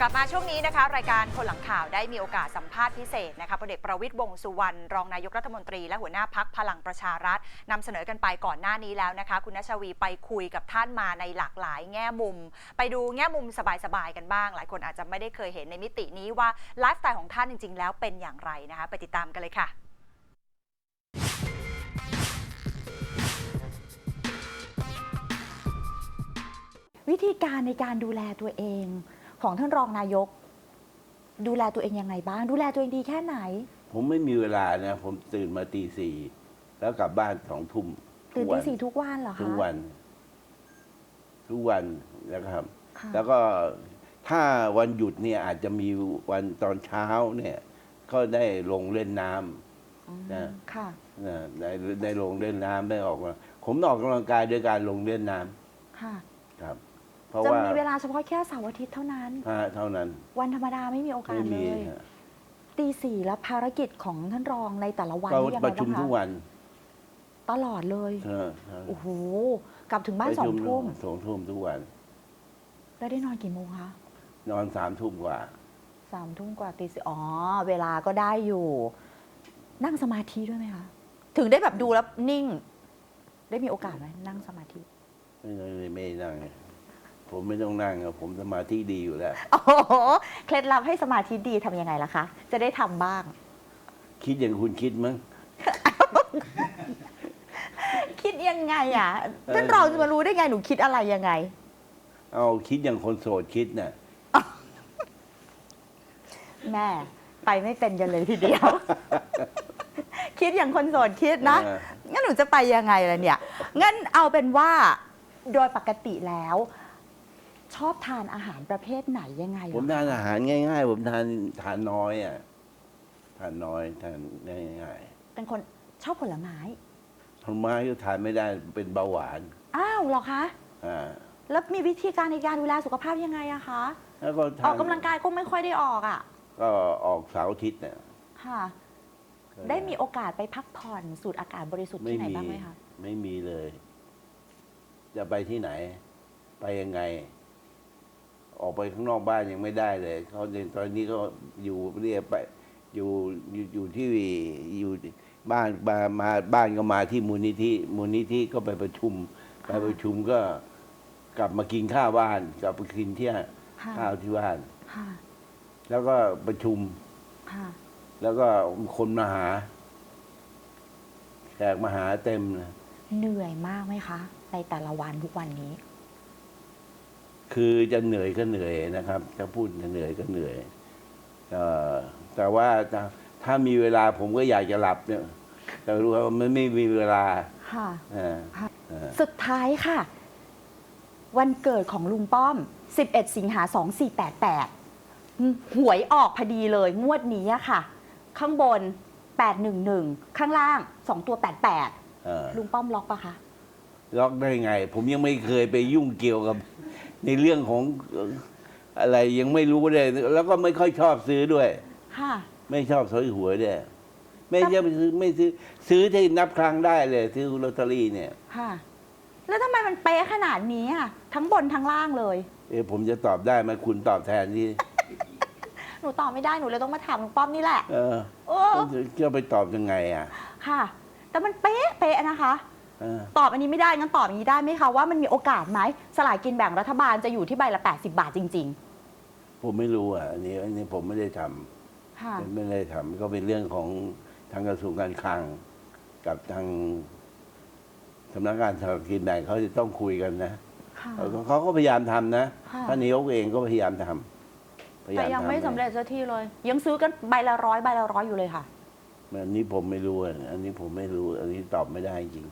กลับมาช่วงนี้นะคะ รายการคนหลังข่าวได้มีโอกาสสัมภาษณ์พิเศษนะคะพลเอกประวิตยวงษ์สุวรรณรองนายกรัฐมนตรี และหัวหน้าพักพลังประชารัฐนำเสนอกันไปก่อนหน้านี้แล้วนะคะ คุณนัชวีไปคุยกับท่านมาในหลากหลายแง่มุม ไปดูแง่มุมสบายๆกันบ้าง หลายคนอาจจะไม่ได้เคยเห็นในมิตินี้ว่าไลฟ์สไตล์ของท่านจริง ๆ แล้วเป็นอย่างไรนะคะไปติดตามกันเลยค่ะวิธีการในการดูแลตัวเอง ของท่านรองนายก ดูแลตัวเองยังไงบ้าง ดูแลตัวเองดีแค่ไหน ผมไม่มีเวลานะ ผมตื่นมาตีสี่แล้วกลับบ้านสองทุ่มตื่นทุกตีวันสี่ทุกวันเหรอคะทุกวัน ทุกวันนะครับค่ะแล้วก็ถ้าวันหยุดเนี่ยอาจจะมีวันตอนเช้าเนี่ย ก็ได้ลงเล่นน้อืมนะค่ะำนะได้ได้ลงเล่นน้ำได้ออกมาผมออกกำลังกายด้วยการลงเล่นน้ำค่ะ ครับเพ ราะจะว่ามีเวลาเฉพาะแค่เสาร์อาทิตย์เท่านั้น ฮะเท่านั้นวันธรรมดาไม่มีโอกาไม่สเลมียฮะตีสี่แล้วภารกิจของท่านรองในแต่ละวันก็นี่ยังปไงระชุมบ้างทุกคะวันตลอดเลยเออเออโอ้โหกลับถึงบ้านประสอชุงทุ่มสองทุ่มทุกวัน แล้วได้นอนกี่โมงคะนอนสามทุ่มกว่า สามทุ่มกว่าตีสี่อ๋อ เวลาก็ได้อยู่ นั่งสมาธิด้วยไหมคะ ถึงได้แบบดูแล้วนิ่ง ได้มีโอกาสไหมนั่งสมาธิ ไม่ไม่ไม่นั่ง ผมไม่ต้องนั่งอะผมสมาธิดีอยู่แล้ว โอ้โหเคล็ดลับให้สมาธิดีทำยังไงล่ะคะ จะได้ทำบ้าง คิดอย่างคุณคิดมั้ง คิดยังไงอะเออ ท่านรองจะมารู้ได้ไงหนูคิดอะไรยังไง เอาคิดอย่างคนโสดคิดน่ะ แม่ ไปไม่เป็นกันเลยทีเดียว คิดอย่างคนโสดคิดนะเอองั้นหนูจะไปยังไงล่ะเนี่ยงั้นเอาเป็นว่าโดยปกติแล้ว ชอบทานอาหารประเภทไหนยังไงผมเหรอทานอาหารง่าย ๆ ผมทานทานน้อยอะทานน้อยทานง่ายเป็นคนชอบผลไม้ ๆผลไม้ก็ทานไม่ได้เป็นเบาหวานอ้าวเหรอคะ อ่าแล้วมีวิธีการในการดูแลสุขภาพยังไงอะคะ แล้วก็อทาอนกกำลังกายก็ไม่ค่อยได้ออกอะก็ออกเสาร์อาทิตย์เนี่ย ค่ะ ได้มีโอกาสไปพักผ่อนสูดอากาศบริสุทธิ์ไม่ที่ไหนมีบ้างไหมคะ ไม่มีเลย จะไปที่ไหน ไปยังไง ออกไปข้างนอกบ้านยังไม่ได้เลยเขาตอนนี้ก็อยู่เรียกไปอยู่อยู่อยู่ที่อยู่บ้านมามาบ้านก็มาที่มูลนิธิมูลนิธิก็ไปประชุม ไปประชุมก็กลับมากินข้าวบ้าน กลับไปกินเที่ยค่ะข้าวที่บ้านค่ะแล้วก็ประชุมค่ะแล้วก็คนมาหาแขกมาหาเต็มเลยเหนื่อยมากไหมคะ ในแต่ละวันทุกวันนี้ คือจะเหนื่อยก็เหนื่อยนะครับ จะพูดจะเหนื่อยก็เหนื่อยเอ่อแต่ว่าถ้าถ้ามีเวลาผมก็อยากจะหลับเนี่ยแต่รู้ว่ามันไม่มีเวลาค่ะอ่าค่ะอ่าสุดท้ายค่ะ วันเกิดของลุงป้อม 11 สิงหา 2488อืมหวยออกพอดีเลยงวดนี้อะค่ะ ข้างบน 811 ข้างล่าง 2 ตัว 88เอ่อลุงป้อมล็อกปะคะ ล็อกได้ไง ผมยังไม่เคยไปยุ่งเกี่ยวกับ ในเรื่องของเอ่ออะไรยังไม่รู้เลยแล้วก็ไม่ค่อยชอบซื้อด้วย ค่ะ ไม่ชอบซื้อหวยด้วยไม่ใช่ไปซื้อไม่ซื้อซื้อที่นับครั้งได้เลยซื้อลอตเตอรี่เนี่ย ค่ะ แล้วทำไมมันเป๊ะขนาดนี้อะทั้งบนทั้งล่างเลย เอะผมจะตอบได้ไหมคุณตอบแทนที่หนูตอบไม่ได้หนูเลยต้องมาถามลุงป้อมนี่แหละ เออโอ้จะไปตอบยังไงอะ ค่ะ แต่มันเป๊ะเป๊ะนะคะ เออ ตอบอันนี้ไม่ได้งั้นตอบอย่างนี้ได้ไหมคะว่ามันมีโอกาสไหมสลากกินแบ่งรัฐบาลจะอยู่ที่ใบละ 80 บาทจริง ผมไม่รู้อะอันนี้อันนี้ผมไม่ได้ทๆค่ะำไม่ได้ทำก็เป็นเรื่องของทางกระทรวงการคลัง กับทางสำนักงานสลากกินแบ่งเขาจะต้องคุยกันนะค่ะ เขาเขาก็พยายามทำนะค่ะ ท่านนายกเองก็พยายามทำพยาแต่ยามยังทำไม่สำเร็จสักทีเลย ยังซื้อกันใบละร้อยใบละร้อยอยู่เลยค่ะ อันนี้ผมไม่รู้อะอันนี้ผมไม่รู้ อันนี้ตอบไม่ได้จริง